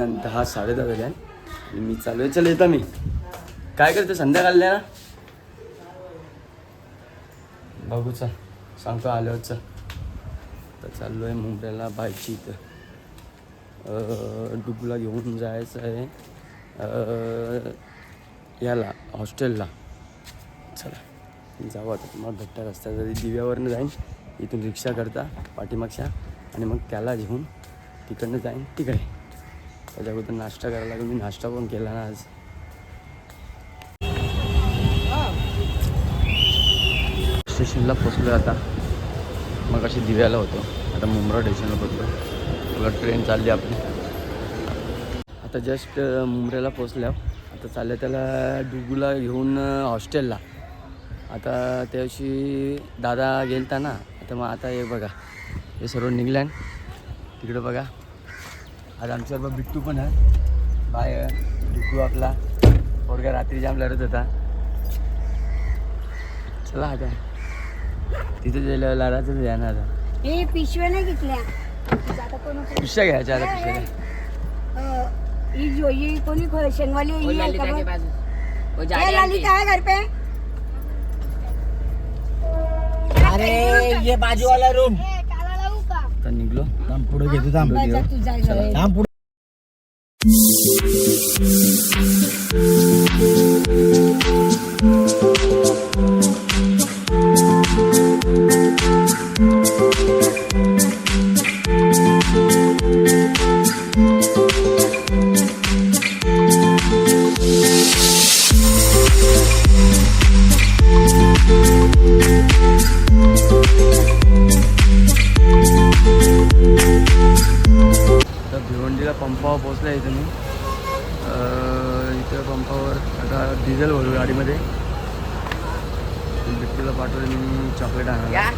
आंघोळ दहा साडे दहा आणि मी चालू आहे. चल येता मी. काय करते संध्याकाळल्या ना? बघू चल. सांगतो आल्यावर चल. तर चाललो आहे मुंबईला बायची इथं डुबला घेऊन जायचं आहे. याला हॉस्टेलला. चला जाऊ आता. तुम्हाला भेटता रस्ता तरी दिव्यावरनं जाईन. इथून रिक्षा करता पाठीमागच्या. आणि मग त्याला घेऊन तिकडनं जाईन तिकडे. त्याच्या अगोदर नाश्ता करायला लागेल. मी नाश्ता पण केला ना आज. स्टेशनला पोचलो आता. मग अशी दिव्याला होतो. आता मुंब्रा स्टेशनला पोचलो तुला ट्रेन चालली आपली. आता जस्ट मुंबऱ्याला पोचल्या. आता चाललं त्याला डुगूला घेऊन हॉस्टेलला. आता त्या दिवशी दादा गेलता ना. आता मग आता हे बघा. हे सर्व निघल्यान. तिकडं बघा. आज आमच्याबरोबर बिट्टू पण आहे. बाय बिट्टू आपला. पोरगा रात्री जाम लढत होता. चला आता. तिथे गेल्यावर लढायचं द्या ना आता. हे पिशव्या नाही घेतल्या. आता कोण पिशा घ्यायच्या आता पिशा ही जो ही कोणी खो- शेंगवाली वो ही आहे ललिता का है घर पे? अरे ये बाजू वाला रूम ए, त्याला लावू का आता निघलो पुढे घेतो थांब. थांब पुढे आता डिझेल भरू गाडीमध्ये. बिट्टूला पाठवलं मी चॉकलेट आणायला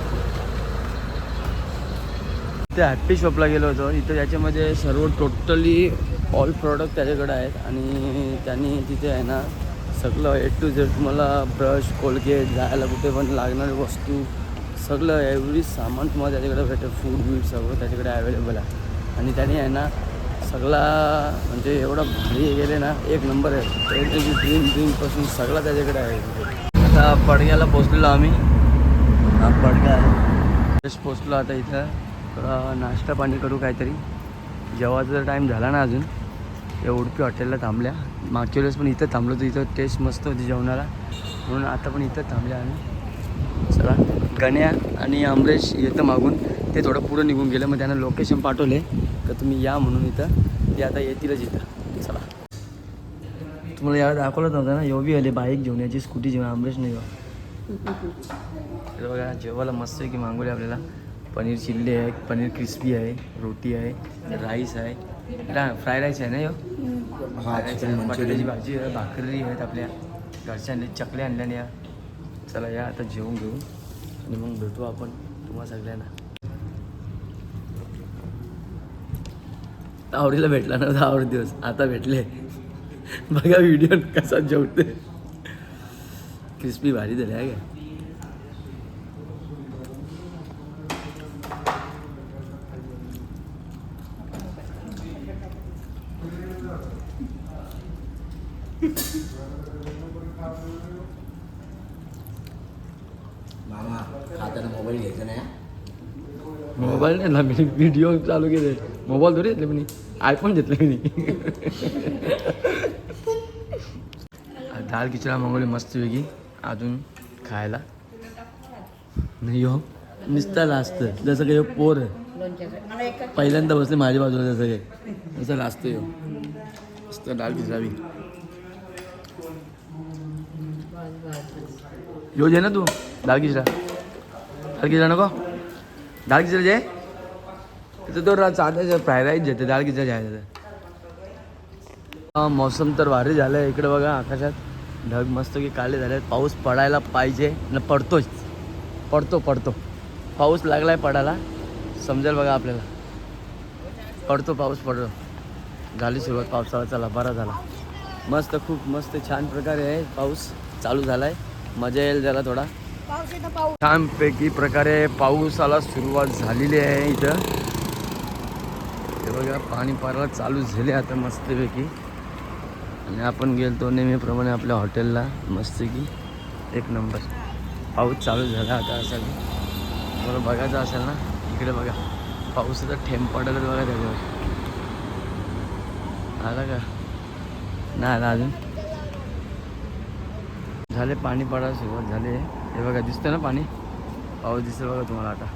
ते हॅप्पी शॉपला गेलो होतो. इथं याच्यामध्ये सर्व टोटली ऑल प्रॉडक्ट त्याच्याकडे आहेत. आणि त्यांनी तिथे आहे ना सगळं ए टू झेड तुम्हाला ब्रश कोलगेट जायला कुठे पण लागणारी वस्तू सगळं एव्हरी सामान तुम्हाला त्याच्याकडे भेटेल. फूड बीड सगळं त्याच्याकडे अवेलेबल आहे. आणि त्याने आहे ना सगळा म्हणजे एवढा भारी गेले ना एक नंबर आहे. त्याची ड्रीम ड्रीमपासून सगळा त्याच्याकडे आहे. आता पडग्याला पोचलेलो आम्ही. हा पडगा आहे. जस्ट पोचलो आता इथं. थोडा नाश्ता पाणी करू काहीतरी. जेवायचा टाईम झाला ना अजून. या उडपी हॉटेलला थांबल्या. मागच्या वेळेस पण इथं थांबलो होतो. इथं टेस्ट मस्त होती जेवणाला. म्हणून आता पण इथं थांबल्या आम्ही. चला गण्या आणि अमरेश येतं मागून. ते थोडं पुढं निघून गेलं मग त्यांना लोकेशन पाठवले. तर तुम्ही या म्हणून इथं. ते आता येतीलच इथं. चला. तुम्हाला यावेळी दाखवलं नव्हतं ना योबी आले बाईक घेऊन याची स्कूटी घेऊन अमरेश नाही बघा जेवायला मस्त आहे की मागवले आपल्याला. पनीर चिल्ली आहे पनीर क्रिस्पी आहे रोटी आहे राईस आहे. फ्राय राईस आहे ना यो? हा बटाट्याची भाजी आहे भाकरी आहेत आपल्या. घरच्या आणले चकल्या आणल्या या. चला या आता जेवून घेऊ. आणि मग भेटू आपण तुम्हा सगळ्यांना. आवडीला भेटला नव्हता आवड दिवस. आता भेटले. बघा व्हिडिओ कसा जेवते क्रिस्पी भारी झाले आहे का मामा खाताना मोबाईल घ्यायचा नाही हा? मोबाईल नाही ना मी. व्हिडिओ चालू केले. मोबाईल थोडी घेतले मी. आयफोन घेतले मी. दाल खिचडा मागवली मस्त वेगळी. अजून खायला. नाही हो. नुसता लाजत जसं काही हो, पोर. पहिल्यांदा बसले माझ्या बाजूला जसं काही. जसं लाजतो हो. यो मस्त दाल खिचडावी यो जे ना तू? दाल खिचडा. दाल खिचडा नको? दाल खिचडा जे? तिथं तो साधा फ्राय राईस जेते दाल खिचडा जायचं हा, मौसम तर भारी झालं आहे इकडे बघा आकाशात ढग मस्त की काले झाले. पाऊस पडायला पाहिजे. न पडतोच पडतो पडतो. पाऊस लागलाय पडायला. समजेल बघा आपल्याला. पडतो पाऊस पडतो. झाली सुरुवात पावसाळा चला बरा झाला. मस्त खूप मस्त छान प्रकारे आहे. पाऊस चालू झाला आहे मजा येईल त्याला थोडा. छानपैकी प्रकारे पाऊसाला सुरुवात झालेली आहे इथं. बघा पाणी पारायला चालू झाले आता मस्तपैकी. आणि आपण गेलतो नेहमीप्रमाणे आपल्या हॉटेलला मस्तपैकी. एक नंबर. पाऊस चालू झाला आता असा तुम्हाला बघायचं असेल ना इकडे बघा. पावसाचा ठेंब पडला बघा त्याच्यावर. आला का? नाही आला अजून. झाले पाणी पडायला सुरुवात झाली. हे बघा दिसतं ना पाणी? पाऊस दिसतं बघा तुम्हाला आता.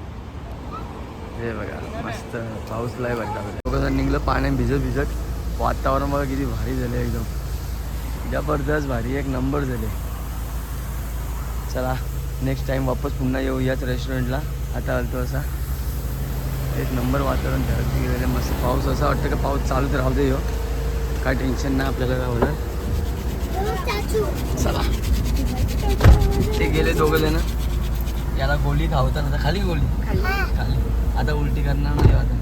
हे बघा मस्त पाऊस लय भेटला लोकांचं निघलं पाण्यात भिजत भिजत. वातावरण बघा किती भारी झाले एकदम. जबरदस्त भारी एक नंबर झाले. चला नेक्स्ट टाईम वापस पुन्हा येऊ याच रेस्टॉरंटला आता आलतो असा. एक नंबर वातावरण धरत गेलेलं मस्त पाऊस असा वाटतं का पाऊस चालूच राहू दे हो. काय टेन्शन नाही आपल्याला काय चला. ते गेले दोघं जण. याला गोळी खावतात आता खाली गोळी खाली. आता उलटी करणार नाही आता.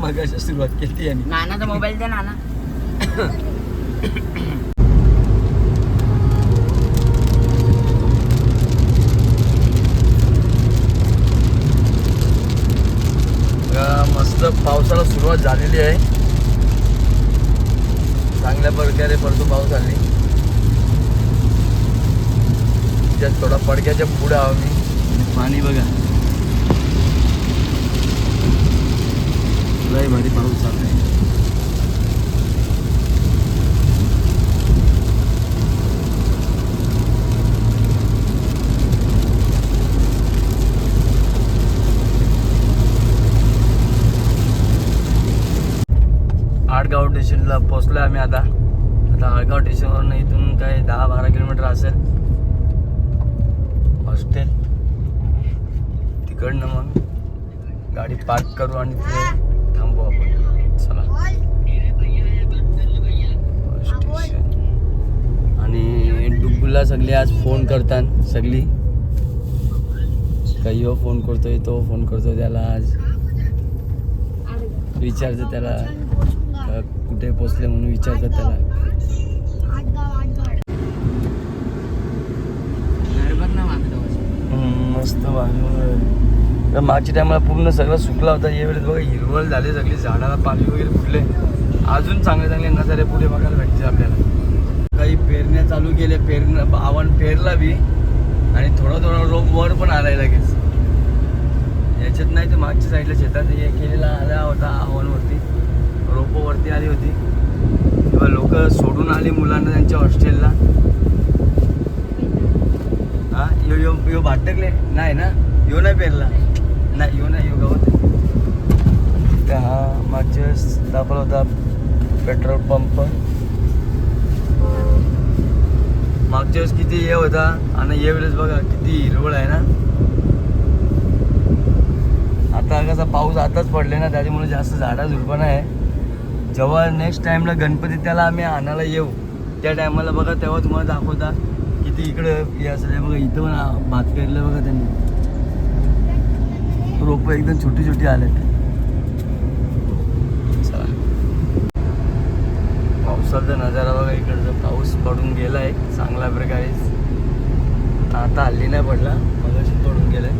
मग अशा सुरुवात केली यांनी नानाचा मोबाईल दे नाना. मस्त पावसाला सुरुवात झालेली आहे. चांगल्या प्रकारे पडतो पाऊस आली थोडा पडक्याच्या पुढे आहो मी. पाणी बघा. लय भारी पाऊस चालू आहे. आडगाव स्टेशनला पोचलो आम्ही आता. आता आडगाव स्टेशनवरून इथून काय दहा बारा किलोमीटर असेल. हॉस्टेल तिकडनं मग गाडी पार्क करू आणि तिथे थांबू आपण. चला. स्टेशन आणि डुग्गूला सगळे आज फोन करतात सगळी. काही हो फोन करतोय तो फोन करतोय त्याला आज. विचारतं त्याला कुठे पोचले म्हणून विचारतात त्याला. मस्त भारी तर मागच्या टायमाला पूर्ण सगळं सुकला होता. यावेळेस बघा हिरवळ झाले सगळी झाडाला पाणी वगैरे फुटले. अजून चांगले चांगले नजारे पुढे बघायला भेटते आपल्याला. काही पेरण्या चालू केल्या पेरणं आव्हान पेरला बी. आणि थोडा थोडा रोप वर पण आलाय लगेच. याच्यात नाही तर मागच्या साईडला शेतात हे केलेला आला होता आव्हानवरती. रोपवरती आली होती. किंवा लोक सोडून आली मुलांना त्यांच्या हॉस्टेलला हा? यो यो यो भाटकले नाही ना? यो नाही पेरला. नाही येऊ नाही येऊ गवत. आहे. तर हा मागच्या वेळेस दाखवला होता पेट्रोल पंप. मागच्या वेळेस किती हे होता आणि या वेळेस बघा किती हिरवळ आहे ना. आता कसा पाऊस आताच पडले ना त्याच्यामुळे जास्त झाडा झुडपण आहे. जेव्हा नेक्स्ट टाइमला गणपती त्याला आम्ही आणायला येऊ त्या टायमाला बघा तेव्हा तुम्हाला दाखवता किती इकडं हे असं बघा इथं पण भात पेरलं बघा त्यांनी रोपं एकदम छोटी छोटी आले पावसाचा नजारा बघा इकडचा. पाऊस पडून गेलाय. चांगल्या प्रकारे आता हल्ली नाही पडला. मगाशी पडून गेलाय.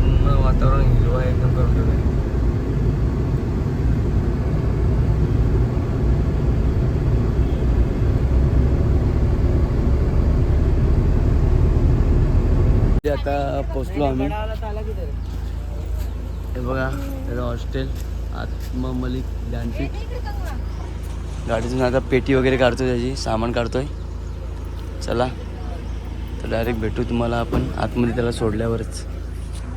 पूर्ण वातावरण हिरवा एकदम करून ठेवलंय आता पोचलो आम्ही. हे बघा त्याचं हॉस्टेल आत्मा मलिक ज्ञानपीठ. गाडीतून आता पेटी वगैरे काढतोय त्याची सामान काढतोय. चला तर डायरेक्ट भेटू तुम्हाला आपण. आतमध्ये त्याला सोडल्यावरच.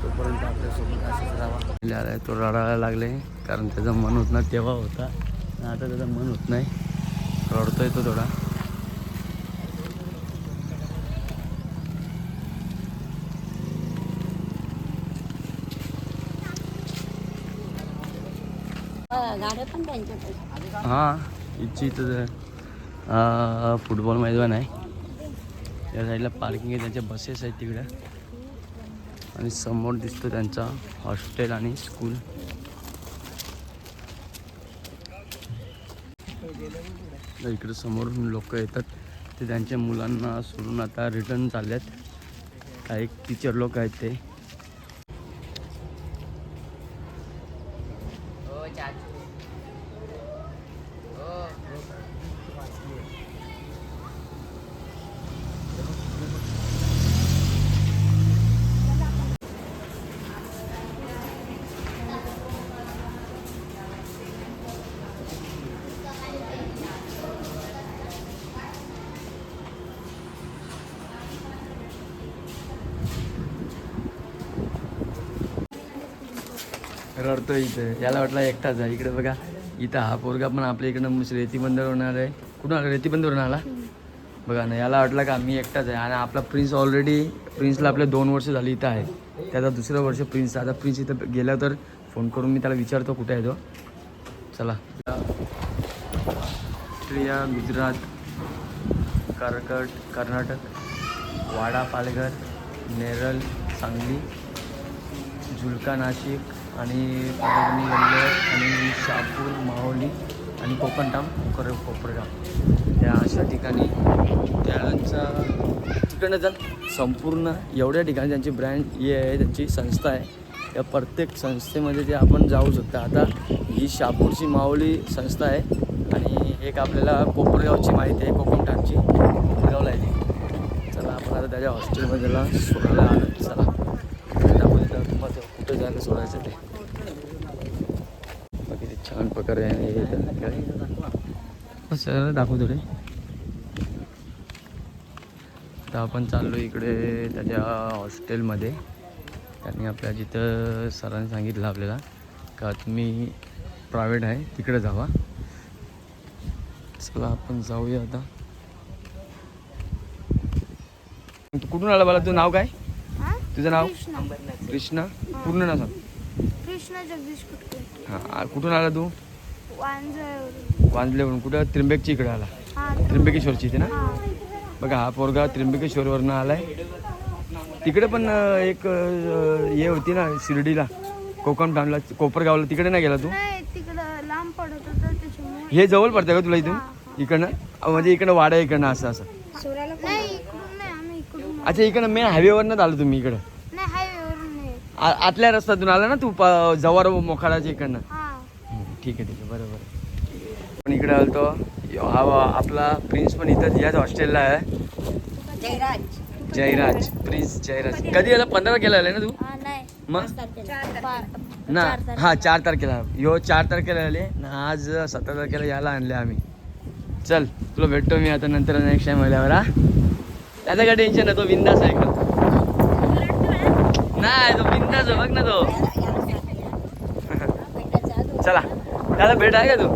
तोपर्यंत आपल्यासोबत असंच राहा तो रडायला लागले कारण त्याचं मन होत ना तेव्हा होता. आता त्याचं मन होत नाही. रडतोय तो थोडा. हां इथची इथं फुटबॉल मैदान आहे. या साईडला पार्किंग आहे त्यांच्या बसेस आहेत तिकडे. आणि समोर दिसतो त्यांचा हॉस्टेल आणि स्कूल इकडे समोरून लोक येतात. ते त्यांच्या मुलांना सोडून आता रिटर्न चालल्यात काही टीचर लोक आहेत ते. रडतो इथं. याला वाटला एकटाच आहे. इकडे बघा. इथं हा पोरगा पण आपल्या इकडं रेती होणार आहे. कुठून आला? रेती आला? बघा ना याला वाटलं का मी एकटाच आहे. आणि आपला प्रिन्स ऑलरेडी प्रिन्सला आपले दोन वर्ष झाली इथं आहे. त्याचा दुसरं वर्ष प्रिन्स आता प्रिन्स इथं गेला तर फोन करून मी त्याला विचारतो कुठे आहे तो. चला. ऑस्ट्रिया गुजरात कर्कट कर्नाटक वाडा पालघर नेरल सांगली झुलका नाशिक आणि परभणी गल्ले आणि शहापूर माहुली आणि कोकणटाम कोकर कोपरगाव. या अशा ठिकाणी त्यांचा तिकडनं जर संपूर्ण एवढ्या ठिकाणी त्यांची ब्रँड ही आहे त्यांची संस्था आहे. या प्रत्येक संस्थेमध्ये ते आपण जाऊ शकता. आता ही शहापूरची माऊली संस्था आहे आणि एक आपल्याला कोपरगावची माहिती आहे कोकणटामची कोपरगावला आहे चला आपण आता त्याच्या हॉस्टेलमध्ये सोडायला आलं. चला. बाकी छान प्रकारे सर दाखवू थोडे तर आपण चाललो इकडे त्याच्या हॉस्टेलमध्ये. त्यांनी आपल्या जिथं सरांनी सांगितलं आपल्याला का तुम्ही प्रायव्हेट आहे तिकडे जावा. चला आपण जाऊया आता. तू कुठून आला मला तुझं नाव काय? तुझं नाव? कृष्णा. पूर्ण नाव सांग. कृष्णा जगदीश कुटके. हां कुठून आला तू? वांजलेवरून कुठं? त्र्यंबकची इकडे आला. हा त्र्यंबकेश्वरची इथे ना? बघा हा पोरगा त्र्यंबकेश्वरवरनं आलाय. तिकडे पण एक हे होती ना शिर्डीला. कोकण टाउनला कोपरगावला. तिकडे नाही गेला तू? हे जवळ पडतं का तुला इथून? इकडनं? म्हणजे इकडं वाडा इकडनं असं असं नाही इकडून नाही आम्ही इकडून आलो. अच्छा इकडं मेन हायवेवरनं आलो तुम्ही इकडं. नाही हायवेवरून नाही. आ- आतल्या रस्त्यातून आला ना तू प- जव्हार मोखाडाच्या इकडनं? हा. हम्म, ठीक आहे ठीक आहे बरोबर पण इकडे आलतो. हा वा- आपला प्रिन्स पण इथं याच हॉस्टेलला आहे. जयराज. जयराज प्रिन्स जयराज. कधी याला? पंधरा केला आलाय ना तू? हा नाही. मग? पा- ना चार तारखेला. हा चार तारखेला. यो चार तारखेला आले. ना आज सतरा तारखेला याला आणले आम्ही. चल तुला भेटतो मी आता नंतर नेक्स्ट टाइम आल्यावर हा. त्याचं काय टेन्शन आहे तो बिंदास आहे का नाही तो बिंदास आहे बघ ना तो. चला त्याला भेट आहे का तू?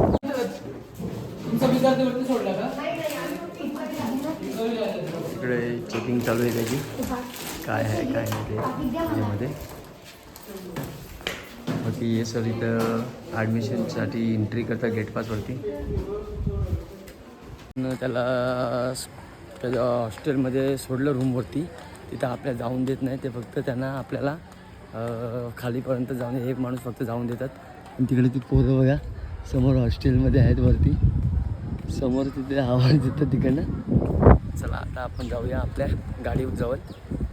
इकडे चेकिंग चालू आहे त्याची. काय आहे काय नाही ते यामध्ये बाकी हे सर इथं ॲडमिशनसाठी एंट्री करता गेट पासवरती त्याला त्याच्या हॉस्टेलमध्ये सोडलं रूमवरती. तिथं आपल्याला जाऊन देत नाही. ते फक्त त्यांना आपल्याला खालीपर्यंत जाऊन एक माणूस फक्त जाऊन देतात. आणि तिकडे ती पोरं बघा समोर हॉस्टेलमध्ये आहेत वरती. समोर तिथे आवाज येतं तिकडनं. चला आता आपण जाऊया आपल्या गाडीवर जवळ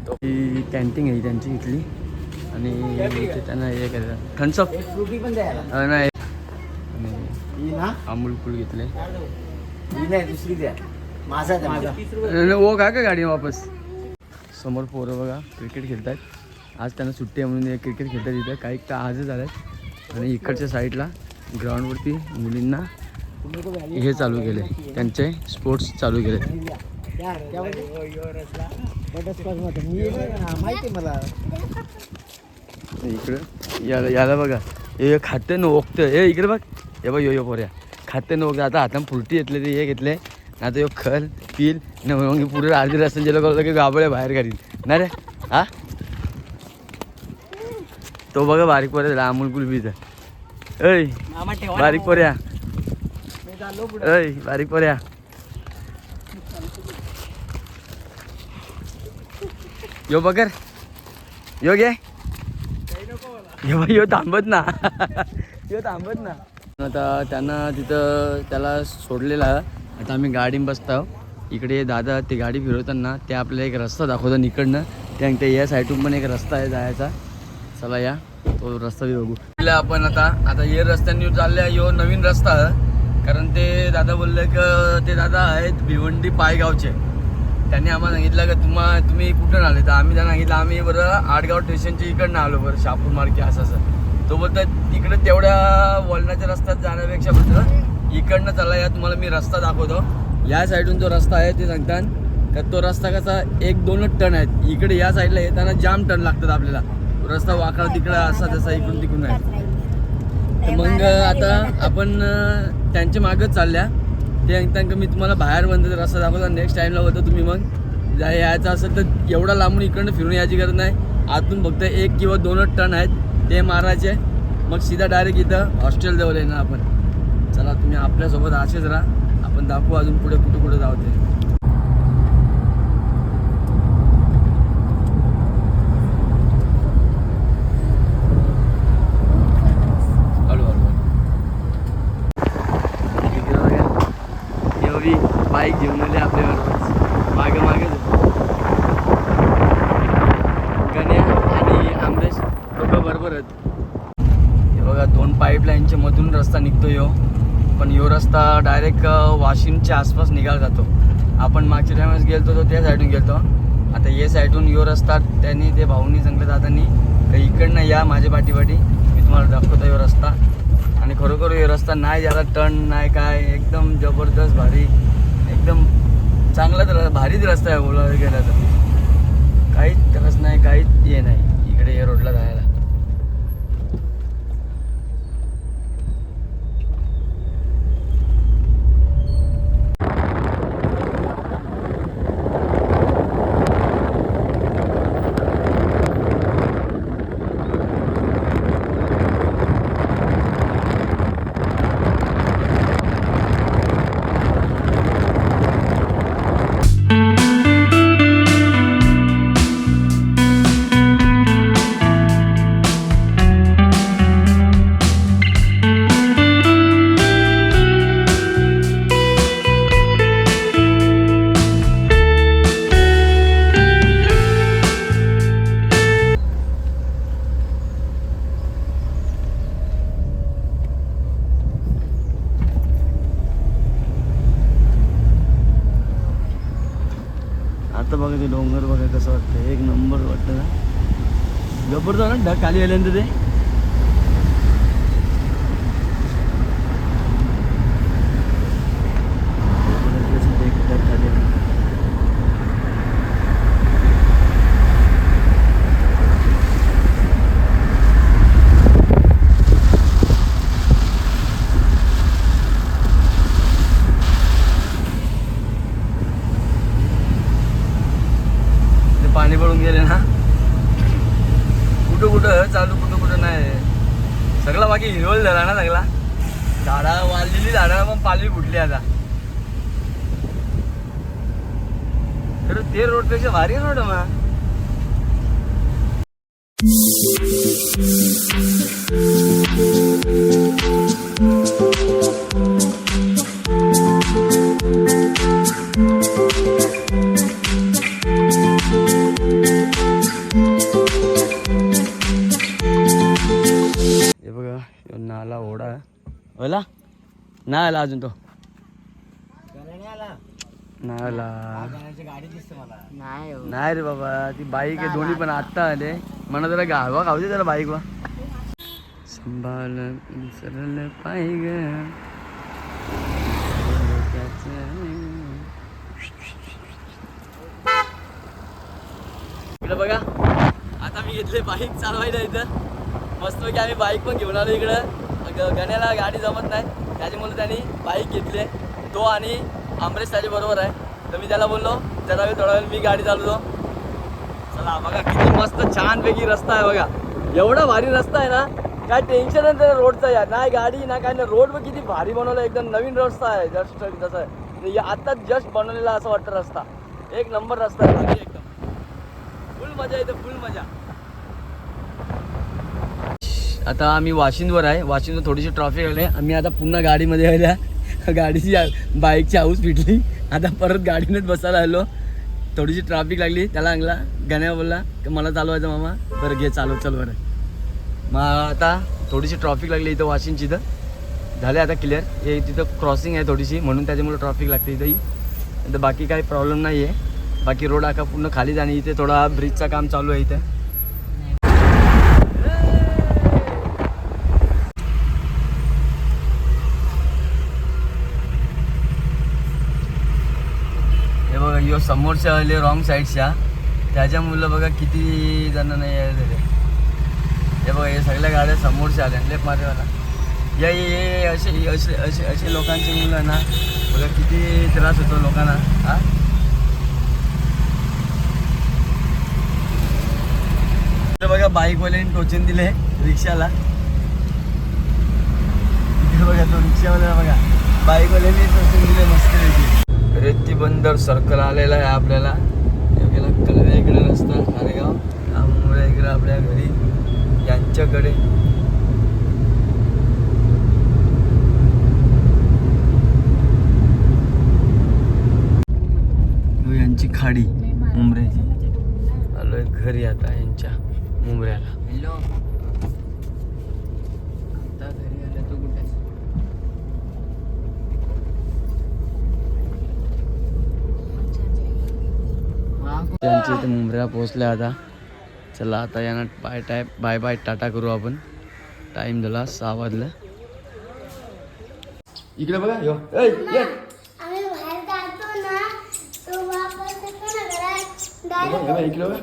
तो ही कॅन्टीन आहे त्यांची इथली. आणि इथे त्यांना हे करायचं द्यायला नाही. आणि अमूल कूल घेतले. दुसरी द्या. माझा ओ का का गाडी वापस? समोर पोरं बघा क्रिकेट खेळतात आज त्यांना सुट्टी आहे म्हणून क्रिकेट खेळतात इथं. काही तर आजच आल्यात आणि इकडच्या साईडला ग्राउंडवरती मुलींना हे चालू केले त्यांचे स्पोर्ट्स चालू केले इकडं याला याला बघा. हे खाते न ओकतं हे इकडे बघ. हे बघ यो यो पोऱ्या. खाते न ओकतं आता हातानं फुलटी घेतले ते हे घेतले आता यो खल पील न मग पुढे अर्धी रस्त्याचे लोक की गाबळे बाहेर काढील ना रे? हा? तो बघा बारीक पोऱ्या झाला अमोल कुलबीचा ऐ बारीक पोऱ्या ऐ बारीक पोऱ्या यो. बगर यो घे. यो यो थांबत ना. यो थांबत ना. आता त्यांना तिथं त्याला सोडलेला. आता आम्ही गाडीत बसतो इकडे दादा ते गाडी फिरवताना ते आपल्याला एक रस्ता दाखवतात इकडनं. त्या त्या या साईडून पण एक रस्ता आहे जायचा. चला या. तो रस्ता बघू. आपण आता आता हे रस्त्याने चालले यो नवीन रस्ता. कारण ते दादा बोलले की ते दादा आहेत भिवंडी पायगावचे. त्यांनी आम्हाला सांगितलं की तुम्हा तुम्ही कुठून आले? तर आम्ही त्यांना सांगितलं आम्ही बरं आडगाव स्टेशनच्या इकडनं आलो बरं शापूर मार्के असं असं. तो बोलतात तिकडे तेवढ्या वळणाच्या रस्त्यात जाण्यापेक्षा बरं. इकडनं चालला या तुम्हाला मी रस्ता दाखवतो. या साईडून जो रस्ता आहे ते सांगतात का तो रस्ता कसा एक दोनच टन आहेत. इकडे या साईडला येताना जाम टन लागतात आपल्याला. रस्ता वाकडा तिकडं असा तसा इकडून तिकडून आहे. तर मग आता आपण त्यांच्या मागच चालल्या. ते त्यांना मी तुम्हाला बाहेर बनतो रस्ता दाखवतो नेक्स्ट टाईमला होतं तुम्ही मग. यायचं असेल तर एवढा लांबून इकडनं फिरून यायची गरज नाही. आतून फक्त एक किंवा दोनच टन आहेत ते मारायचे. मग सीधा डायरेक्ट इथं हॉस्टेल जवळ येणार आपण. आपल्यासोबत असेच राहा. आपण दाखवू अजून पुढे कुठे कुठे जाऊ ते हळू हळू एवढी बाईक घेऊन आली आपल्याबरोबर मागे मागे गण्या आणि आंबेश दोघं बरोबर आहेत हे बघा दोन पाईपलाईनच्या मधून रस्ता निघतो यो पण यो रस्ता डायरेक्ट वाशिमच्या आसपास निघाला जातो. आपण मागच्या टायमास गेलतो तो त्या साईडून गेलतो. आता ये साईडून यो रस्ता त्यांनी ते भाऊनी सांगलं जातानी का इकडनं या माझ्या पाठीपाठी मी तुम्हाला दाखवतो यो रस्ता. आणि खरोखर यो रस्ता नाही ज्याला टर्न नाही काय एकदम जबरदस्त भारी. एकदम चांगलाच र भारीच रस्ता आहे बोलायला गेला तर. काहीच त्रास नाही काहीच हे नाही. इकडे या रोडला जायला. खाली आल्यानंतर ते पाणी पडून गेले ना कुठं कुठं चालू कुठं कुठं नाही सगळा बाकी हिरवळ झाला ना सगळा झाडा वाढलेली झाडा पण पालवी फुटली आता तर ते रोडपेक्षा भारी रोड मग you. नाला ओढा. ओला? नाही आला अजून तो. नाही आला. गण्याची गाडी दिसते मला. नाही हो. नाही रे बाबा ती बाईक आहे दोन्ही पण आत्ता आले. मला जरा गावा खाऊ दे जरा बाईक वा संभाल सरल पाय ग. इकडे बघा आता मी घेतले बाईक चालवायला इथं. मस्तपैकी आम्ही बाईक पण घेऊन आलो इकडं. ग- गण्याला गाडी जमत नाही. त्याच्यामुळे त्यांनी बाईक घेतली आहे. तो आणि अमरेश त्याच्याबरोबर आहे. तर मी त्याला बोललो जरा वेळ थोडा वेळ मी गाडी चालवतो. चला बघा किती मस्त छानपैकी रस्ता आहे बघा. एवढा भारी रस्ता आहे ना काय टेन्शन आहे त्या रोडचं यार. नाही गाडी ना काय नाही रोड पण किती भारी बनवला. एकदम नवीन रस्ता आहे. जस्ट जसं आहे. आत्ताच जस्ट बनवलेला असं वाटतं रस्ता. एक नंबर रस्ता आहे. भारी एकदम. फुल मजा येते फुल मजा. आता आम्ही वाशिंदवर आहे. वाशिंदवर थोडीशी ट्रॉफिक आली. आम्ही आता पुन्हा गाडीमध्ये आल्या गाडीची बाईकची हाऊस फिटली. आता परत गाडीनेच बसायला आलो. थोडीशी ट्रॅफिक लागली. त्याला अंगला गण्या बोलला की मला चालवायचं मामा. बरं घे चालव चल बरं. मग आता थोडीशी ट्रॉफिक लागली इथं वाशिंदची इथं. झाले आता क्लिअर हे तिथं क्रॉसिंग आहे थोडीशी. म्हणून त्याच्यामुळे ट्रॉफिक लागते इथंही. तर बाकी काही प्रॉब्लेम नाही आहे बाकी रोड आका पूर्ण खाली जाणे. इथे थोडा ब्रिजचं काम चालू आहे इथं. यो समोरच्या आले रॉंग साईडच्या त्याच्या मुलं बघा किती जण नाही आहे हे बघा हे सगळ्या गाड्या समोरच्या आल्या. लेप मारेवाला या ये ये असे असे असे असे लोकांचे मुलं ना बघा किती त्रास होतो लोकांना. हा? बघा बाईकवाल्याने टोचन दिले रिक्षाला. बघा तो रिक्षावाल्याला बघा. बाईकवाल्याने टोचन दिले मस्त रेती बंदर सर्कल आलेला आहे आपल्याला. गेला कलव्या इकडे रस्ता नारेगाव त्यामुळे इकडे आपल्या घरी यांच्याकडे. यांची खाडी मुंबऱ्याची आलोय घरी आता यांच्या मुंबऱ्याला हॅलो आता घरी आलं तू कुठे त्यांच्या इथे मुंबऱ्याला पोहोचल्या आता. चला आता यांना bye tie bye bye tata करू आपण. टाइम झाला सहा वाजलं. इकडे बघा यो. हे हे बघ, इकडे बघा.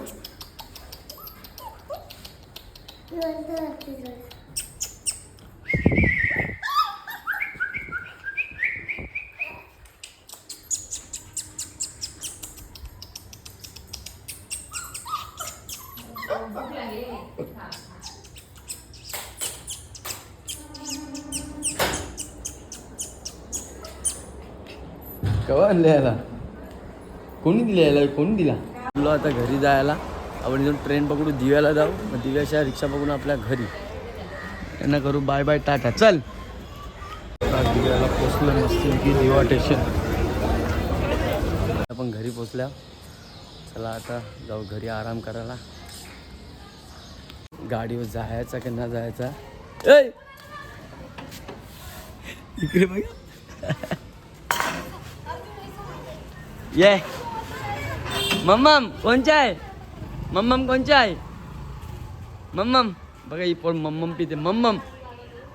केव्हा आणले याला कोणी दिले याला कोणी दिला? बोललो आता घरी जायला. आपण इथून ट्रेन पकडू दिव्याला जाऊ. मग दिव्याच्या रिक्षा पकडून आपल्या घरी. त्यांना करू बाय बाय टाटा. चल. दिव्याला पोचलं नसतील की दिवा स्टेशन आपण घरी पोचल्या. चला आता जाऊ घरी आराम करायला. गाडीवर जायचा की ना जायचा? इकडे बघा. ये. मम्मम कोणच्या आहे? मम्मम कोणच्या आहे? मम्मम बघा ही पोर मम्मम पिते. मम्मम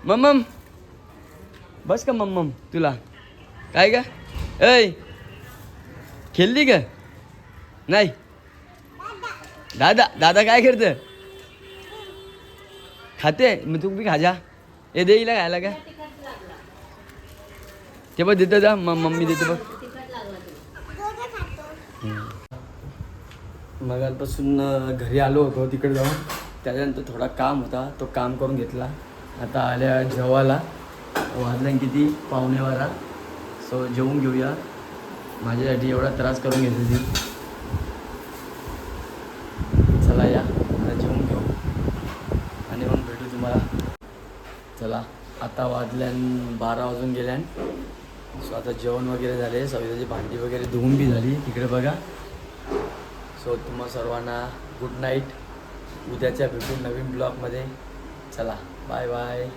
मम्मम. बस का मम्मम तुला? काय का ऐ! खेळली का नाही. दादा दादा काय करतं खाते? मग तू बी खाजा. हे ए देईला खायला का? ते बघ देतं जा. म- मम्मी देते बघ. मगालपासून घरी आलो होतो तिकडे जाऊन. त्याच्यानंतर थोडा काम होता. तो काम करून घेतला. आता आल्या जेवायला. वाजल्या किती? पावणे बारा. सो जेवून घेऊया. माझ्यासाठी एवढा त्रास करून घेतली ती चला या आता जेवून घेऊ आणि मग भेटू तुम्हाला चला आता वाजल्यान बारा वाजून गेल्यान. सो आता जेवण वगैरे झाले सविताची भांडी वगैरे धुवून बी झाली. तिकडे बघा. सो तुम्हा सर्वांना गुड नाईट उद्याच्या भेटून नवीन ब्लॉगमध्ये चला बाय बाय